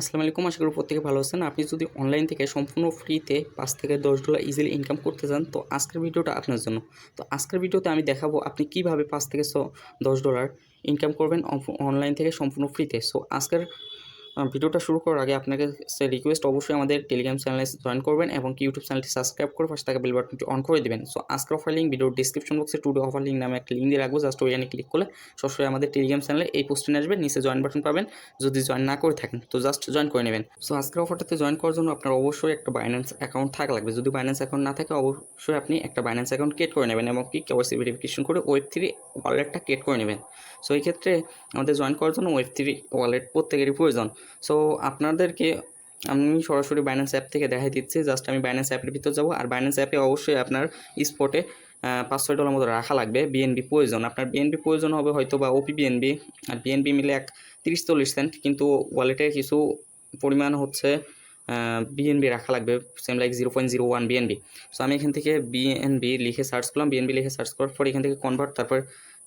আসসালামু আলাইকুম, আশা করি প্রত্যেকে ভালো আছেন। আপনি যদি অনলাইন থেকে সম্পূর্ণ ফ্রিতে পাঁচ থেকে দশ ডলার ইজিলি ইনকাম করতে চান, তো আজকের ভিডিওটা আপনার জন্য। তো আজকের ভিডিওতে আমি দেখাবো আপনি কীভাবে পাঁচ থেকে দশ ডলার ইনকাম করবেন অনলাইন থেকে সম্পূর্ণ ফ্রিতে সো আজকের ভিডিওটা শুরু করার আগে আপনাকে সে রিকোয়েস্ট অবশ্যই আমাদের টেলিগ্রাম চ্যানেলে জয়েন করবেন এবং ইউটিউব চ্যানেলটি সাবস্ক্রাইব করে পাশে থাকা বেল বাটনটি অন করে দেবেন। সো আজকের অফার লিঙ্ক ভিডিওর ডিসক্রিপশন বক্সে টুডে অফার লিঙ্ক নামে একটা লিঙ্ক দিয়ে রাখব। জাস্ট ওইখানে ক্লিক করলে সরাসরি আমাদের টেলিগ্রাম চ্যানেলে এই পোস্টে আসবে নিচে জয়েন বাটন পাবেন। যদি জয়েন না করে থাকেন, তো জাস্ট জয়েন করে নেবেন। সো আজকের অফারটাতে জয়েন করার জন্য আপনার অবশ্যই একটা বাইন্যান্স অ্যাকাউন্ট থাকা লাগবে। যদি বাইন্যান্স অ্যাকাউন্ট না থাকে, অবশ্যই আপনি একটা বাইন্যান্স অ্যাকাউন্ট ক্রিয়েট করে নেবেন এবং কি কেওয়াইসি ভেরিফিকেশন করে ওয়েব থ্রি ওয়ালেটটা ক্রিয়েট করে নেবেন। সো এই ক্ষেত্রে আমাদের জয়েন করার জন্য ওয়েব থ্রি ওয়ালেট প্রত্যেকেরই প্রয়োজন। সো আপনাদেরকে আমি সরাসরি বাইন্যান্স অ্যাপ থেকে দেখাই দিচ্ছি। জাস্ট আমি বাইন্যান্স অ্যাপের ভিতর যাব। আর বাইন্যান্স অ্যাপে অবশ্যই আপনার স্পটে পাঁচ, ছয় ডলার মতো রাখা লাগবে। বিএনবি প্রয়োজন। আপনার বিএনবি প্রয়োজন হবে হয়তো বা ওপি বিএনবি আর বিএনবি মিলে এক তিরিশ, চল্লিশ সেন্ট কিন্তু ওয়ালেটে কিছু পরিমাণ হচ্ছে বিএনবি রাখা লাগবে। Same like zero point zero one BNB so আমি এখান থেকে বিএনবি লিখে সার্চ করলাম। বিএনবি লিখে সার্চ করার পর এখান থেকে কনভার্ট তারপর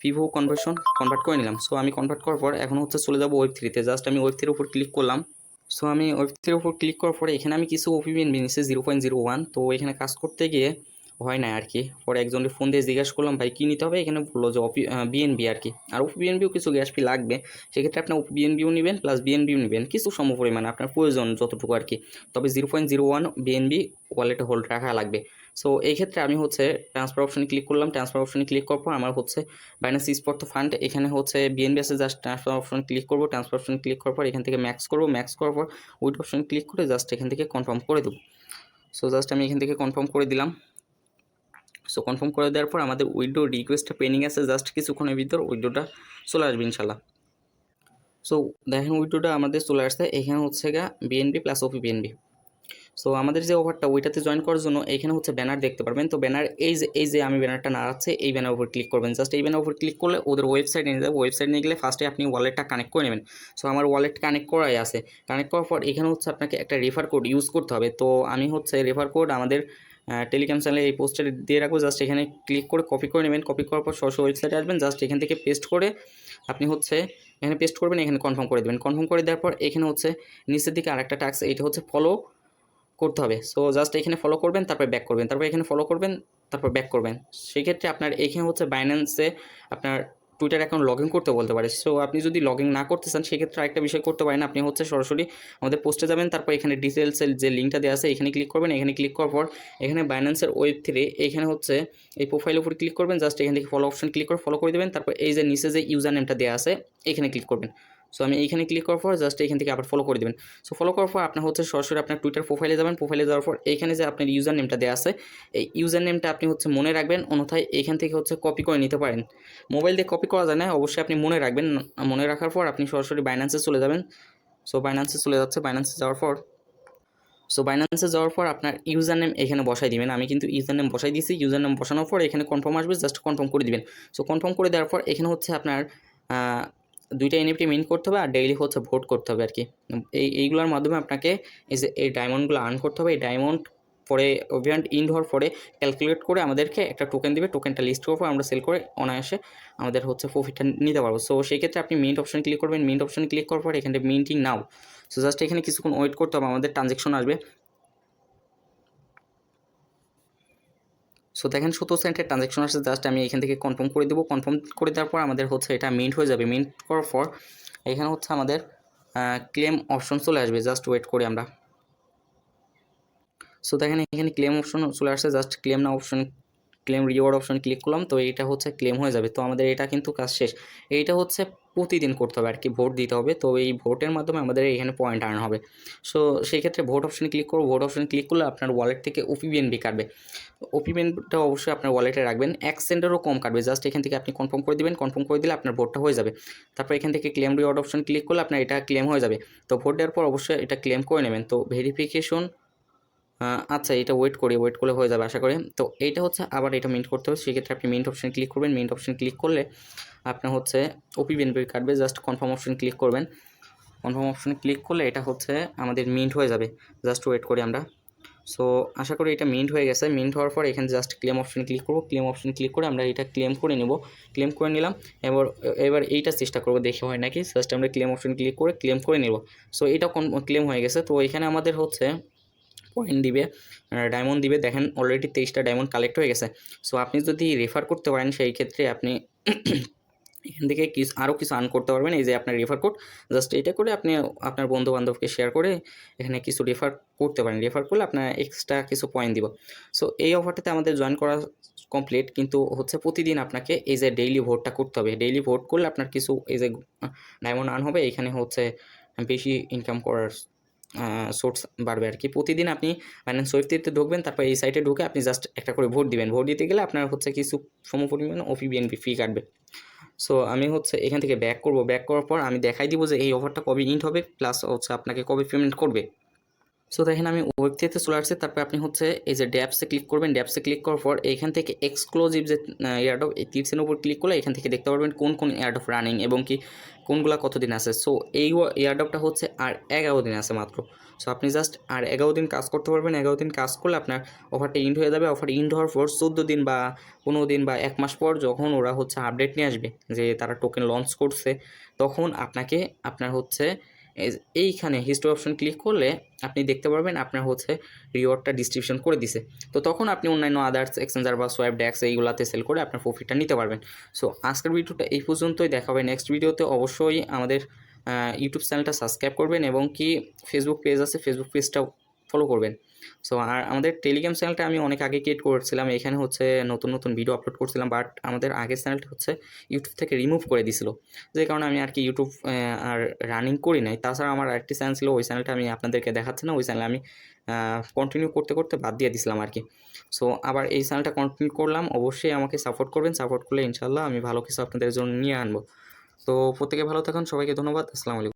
ভিভো কনভার্সন কনভার্ট করে নিলাম। সো আমি কনভার্ট করার পর এখন হচ্ছে চলে যাব ওয়েব থ্রিতে জাস্ট আমি ওয়েব থ্রির উপর ক্লিক করলাম। সো আমি ওয়েব থ্রির উপর ক্লিক করার পরে এখানে আমি কিছু ওপিবিএন নিচ্ছি জিরো পয়েন্ট জিরো ওয়ান তো, এখানে কাজ করতে গিয়ে হয় না আর কি পরে একজনকে ফোন দিয়ে জিজ্ঞাসা করলাম, ভাই, কী নিতে হবে? এখানে বলল যে অপি বিএনবি আর কি আর ওপি বিএনবিও কিছু গ্যাস ফি লাগবে। সেক্ষেত্রে আপনি ওপি বিএনবিও নেবেন প্লাস বিএনবিও নেবেন। কিছু সম পরিমাণে, আপনার প্রয়োজন যতটুকু আর কি তবে zero point zero one BNB ওয়ালেটে হোল্ড রাখা লাগবে। সো এই ক্ষেত্রে আমি হচ্ছে ট্রান্সফার অপশনে ক্লিক করলাম। ট্রান্সফার অপশনে ক্লিক করার পর আমার হচ্ছে বাইন্যান্স স্পট ফান্ড এখানে হচ্ছে বিএনবি আছে জাস্ট ট্রান্সফার অপশন ক্লিক করব। ট্রান্সফার অপশন ক্লিক করার পর এখান থেকে ম্যাক্স করব। ম্যাক্স করার পর উইড অপশন ক্লিক করে জাস্ট এখান থেকে কনফার্ম করে দেবো। সো জাস্ট আমি এখান থেকে কনফার্ম করে দিলাম। সো কনফার্ম করে দেওয়ার পর আমাদের উইডো রিকোয়েস্টটা পেন্ডিং আছে জাস্ট কিছুক্ষণের ভিতর উইডোটা চলে আসবে ইনশাল্লাহ সো দেখেন উইডোটা আমাদের চলে আসছে, এখানে হচ্ছে গা BNB plus OP BNB so আমাদের যে অফারটা ওইটাতে জয়েন করার জন্য এখানে হচ্ছে ব্যানার দেখতে পারবেন। তো ব্যানার এই যে এই যে আমি ব্যানারটা না আছে, এই ব্যানার উপর ক্লিক করবেন। জাস্ট এই ব্যানার উপর ক্লিক করলে ওদের ওয়েবসাইট নিয়ে যাবে। ওয়েবসাইট নিয়ে গেলে ফার্স্টে আপনি ওয়ালেটটা কানেক্ট করে নেবেন। সো আমার ওয়ালেট কানেক্ট করাই আছে। কানেক্ট করার পর এখানে হচ্ছে আপনাকে একটা রেফার কোড ইউজ করতে হবে। তো আমি হচ্ছে রেফার কোড আমাদের টেলিগ্রাম চ্যানেলে এই পোস্টে দিয়ে রাখব। জাস্ট এখানে ক্লিক করে কপি করে নেবেন। কপি করার পর সরাসরি ওয়েবসাইটে আসবেন। জাস্ট এখান থেকে পেস্ট করে আপনি হচ্ছে এখানে পেস্ট করবেন, এখানে কনফার্ম করে দেবেন। কনফার্ম করে দেওয়ার পর এখানে হচ্ছে নিচের দিকে আরেকটা টাক্স এইটা হচ্ছে ফলো করতে হবে। সো জাস্ট এখানে ফলো করবেন, তারপর ব্যাক করবেন। তারপর এখানে ফলো করবেন, তারপর ব্যাক করবেন। সেক্ষেত্রে আপনার এখানে হচ্ছে বাইন্যান্সে আপনার টুইটার অ্যাকাউন্ট লগ ইন করতে বলতে পারে। সো আপনি যদি লগ ইন না করতে চান, সেক্ষেত্রে আরেকটা বিষয় করতে পারেন। আপনি হচ্ছে সরাসরি আমাদের পোস্টে যাবেন, তারপর এখানে ডিটেলসের যে লিঙ্কটা দেওয়া আছে, এখানে ক্লিক করবেন। এখানে ক্লিক করার পর এখানে বাইন্যান্সের ওয়েব থ্রি এখানে হচ্ছে এই প্রোফাইলের উপর ক্লিক করবেন। জাস্ট এখান থেকে ফলো অপশন ক্লিক করে ফলো করে দেবেন। তারপর এই যে নিচে যে ইউজার নেমটা দেওয়া আছে, এখানে ক্লিক করবেন। সো আমি এইখানে ক্লিক করার পর জাস্ট এখান থেকে আবার ফলো করে দেবেন। সো ফলো করার পর আপনার হচ্ছে সরাসরি আপনার টুইটার প্রোফাইলে যাবেন। প্রোফাইলে যাওয়ার পর এখানে যে আপনার ইউজার নেমটা দেওয়া আছে, এই ইউজার নেমটা আপনি হচ্ছে মনে রাখবেন, অন্যথায় এখান থেকে হচ্ছে কপি করে নিতে পারেন। মোবাইল দিয়ে কপি করা যায় না, অবশ্যই আপনি মনে রাখবেন। মনে রাখার পর আপনি সরাসরি বাইন্যান্সে চলে যাবেন। সো বাইন্যান্সে চলে যাচ্ছে। বাইন্যান্সে যাওয়ার পর সো বাইন্যান্সে যাওয়ার পর আপনার ইউজার নেম এখানে বসাই দিবেন। আমি কিন্তু ইউজার নেম বসাই দিয়েছি ইউজার নেম বসানোর পর এখানে কনফার্ম আসবে। জাস্ট কনফার্ম করে দিবেন। সো কনফার্ম করে দেওয়ার পর এখানে হচ্ছে আপনার দুইটা এনএফটি মিন করতে হবে আর ডেইলি হচ্ছে ভোট করতে হবে আর কি এই, এইগুলোর মাধ্যমে আপনাকে এই যে, এই ডায়মন্ডগুলো আর্ন করতে হবে। এই ডায়মন্ড পরে ওভিয়ান্ট ইন হওয়ার পরে ক্যালকুলেট করে আমাদেরকে একটা টোকেন দিবে। টোকেনটা লিস্ট পর আমরা সেল করে অনায়াসে আমাদের হচ্ছে প্রফিটটা নিতে পারব। সো সেই ক্ষেত্রে আপনি মিন্ট অপশন ক্লিক করবেন। মিন্ট অপশন ক্লিক করার পর এখানে মিন্টিং নাও সো জাস্ট এখানে কিছুক্ষণ ওয়েট করতে হবে। আমাদের ট্রানজেকশন আসবে। সো দেখেন সত্তর সেন্টের ট্রানজ্যাকশন আসছে জাস্ট আমি এখান থেকে কনফার্ম করে দেবো। কনফার্ম করে দেওয়ার পর আমাদের হচ্ছে এটা মিন্ট হয়ে যাবে। মিন্ট করার পর এখানে হচ্ছে আমাদের ক্লেম অপশন চলে আসবে। জাস্ট ওয়েট করি আমরা। সো দেখেন, এখানে ক্লেম অপশন চলে আসছে। জাস্ট ক্লেম না option claim reward option click করলাম, তো এইটা হচ্ছে ক্লেম হয়ে যাবে। তো আমাদের এটা কিন্তু কাজ শেষ। এইটা হচ্ছে প্রতিদিন করতে হবে আর কি ভোট দিতে হবে। তো এই ভোটের মাধ্যমে আমাদের এখানে পয়েন্ট আর্ন হবে। সো সেই ক্ষেত্রে ভোট অপশনে ক্লিক করব। ভোট অপশনে ক্লিক করলে আপনার ওয়ালেট থেকে ওপিবিএনবি কাটবে। ওপিবিএনটা অবশ্যই আপনার ওয়ালেটে রাখবেন। এক সেন্টেরও কম কাটবে। জাস্ট এখান থেকে আপনি কনফার্ম করে দিবেন। কনফার্ম করে দিলে আপনার ভোটটা হয়ে যাবে। তারপর এখান থেকে ক্লেম রিওয়ার্ড অপশন ক্লিক করলে আপনার এটা ক্লেম হয়ে যাবে। তো ভোট দেওয়ার পর অবশ্যই এটা ক্লেম করে নেবেন। তো ভেরিফিকেশন আচ্ছা এটা ওয়েট করি ওয়েট করলে হয়ে যাবে, আশা করি। তো এইটা হচ্ছে, আবার এটা মিন্ট করতে হবে। সেক্ষেত্রে আপনি মিন্ট অপশন ক্লিক করবেন। মিন্ট অপশন ক্লিক করলে আপনার হচ্ছে ওপি বিএনপি কাটবে। জাস্ট কনফার্ম অপশন ক্লিক করবেন। কনফার্ম অপশনে ক্লিক করলে এটা হচ্ছে আমাদের মিন্ট হয়ে যাবে। জাস্ট ওয়েট করি আমরা। সো আশা করি এটা মিন্ট হয়ে গেছে। মিন্ট হওয়ার পর এখানে জাস্ট ক্লেম অপশন ক্লিক করব। ক্লেম অপশন ক্লিক করে আমরা এটা ক্লেম করে নেব। ক্লেম করে নিলাম। এবার এবার এইটা চেষ্টা করব দেখে হয় নাকি। জাস্ট আমরা ক্লেম অপশন ক্লিক করে ক্লেম করে নেব। সো এটা ক্লেম হয়ে গেছে। তো এখানে আমাদের হচ্ছে পয়েন্ট দিবে ডায়মন্ড দিবে। দেখেন অলরেডি তেইশটা ডায়মন্ড কালেক্ট হয়ে গেছে। সো আপনি যদি রেফার করতে পারেন, সেই ক্ষেত্রে আপনি এখান থেকে কিছু আরও কিছু আর্ন করতে পারবেন। এই যে আপনার রেফার কোড জাস্ট এটা করে আপনি আপনার বন্ধু বান্ধবকে শেয়ার করে এখানে কিছু রেফার করতে পারেন। রেফার করলে আপনার এক্সট্রা কিছু পয়েন্ট দিব। সো এই অফারটাতে আমাদের জয়েন করা কমপ্লিট কিন্তু হচ্ছে প্রতিদিন আপনাকে এই যে ডেইলি ভোটটা করতে হবে। ডেইলি ভোট করলে আপনার কিছু এই যে ডায়মন্ড আর্ন হবে। এখানে হচ্ছে বেশি ইনকাম করার সোর্স বাড়বে আর কি প্রতিদিন আপনি ফাইন্যান্স ওয়েবসাইটে ঢুকবেন, তারপর এই সাইটে ঢুকে আপনি জাস্ট একটা করে ভোট দিবেন। ভোট দিতে গেলে আপনার হচ্ছে কিছু সম পরিমাণ ওপি বিএনপি ফি কাটবে। সো আমি হচ্ছে এখান থেকে ব্যাক করব। ব্যাক করার পর আমি দেখাই দিব যে এই অফারটা কবে ইন্ট হবে প্লাস হচ্ছে আপনাকে কবে পেমেন্ট করবে। সো দেখেন আমি ওয়েবসাইটে চলে আসছি। তারপর আপনি হচ্ছে এই যে ড্যাপসে ক্লিক করবেন। ড্যাপসে ক্লিক করার পর এইখান থেকে এক্সক্লুসিভ যে এয়ারডপ এই টিপসের উপর ক্লিক করলে এখান থেকে দেখতে পারবেন কোন কোন এয়ারডপ রানিং এবং কি কোনগুলা কতদিন আছে। সো এই এয়ারডপটা হচ্ছে আর এগারো দিন আছে মাত্র। সো আপনি জাস্ট আর এগারো দিন কাজ করতে পারবেন। এগারো দিন কাজ করলে আপনার অফারটা ইন্ড হয়ে যাবে। অফার ইন্ড হওয়ার পর চোদ্দ দিন বা পনেরো দিন বা এক মাস পর যখন ওরা হচ্ছে আপডেট নিয়ে আসবে যে তারা টোকেন লঞ্চ করছে, তখন আপনাকে আপনার হচ্ছে এইখানে হিস্ট্রি অপশন ক্লিক করলে আপনি দেখতে পারবেন আপনার হচ্ছে রিওয়ার্ডটা ডিস্ট্রিবিউশন করে দিছে। তো তখন আপনি অন্যান্য আদার্স এক্সচেঞ্জার বা সোয়াইপ ড্যাক্স এইগুলাতে সেল করে আপনার প্রফিটটা নিতে পারবেন। সো আজকের ভিডিওটা এই পর্যন্তই, দেখা হবে নেক্সট ভিডিওতে অবশ্যই আমাদের ইউটিউব চ্যানেলটা সাবস্ক্রাইব করবেন এবং কি ফেসবুক পেজ আছে ফেসবুক পেজটাও ফলো করবেন। সো আর আমাদের টেলিগ্রাম চ্যানেলটা আমি অনেক আগে ক্রিয়েট করেছিলাম। এখানে হচ্ছে নতুন নতুন ভিডিও আপলোড করছিলাম। বাট আমাদের আগের চ্যানেলটা হচ্ছে ইউটিউব থেকে রিমুভ করে দিছিল। যে কারণে আমি আর কি ইউটিউব আর রানিং করি নাই। তাছাড়া আমার আরেকটি চ্যানেল ছিল। ওই চ্যানেলটা আমি আপনাদেরকে দেখাচ্ছি না। ওই চ্যানেলে আমি কন্টিনিউ করতে করতে বাদ দিয়ে দিছিলাম আর কি। সো আবার এই চ্যানেলটা কন্টিনিউ করলাম। অবশ্যই আমাকে সাপোর্ট করবেন। সাপোর্ট করলে ইনশাল্লাহ আমি ভালো কিছু আপনাদের জন্য নিয়ে আনব। তো প্রত্যেকে ভালো থাকুন। সবাইকে ধন্যবাদ। আসসালামু আলাইকুম।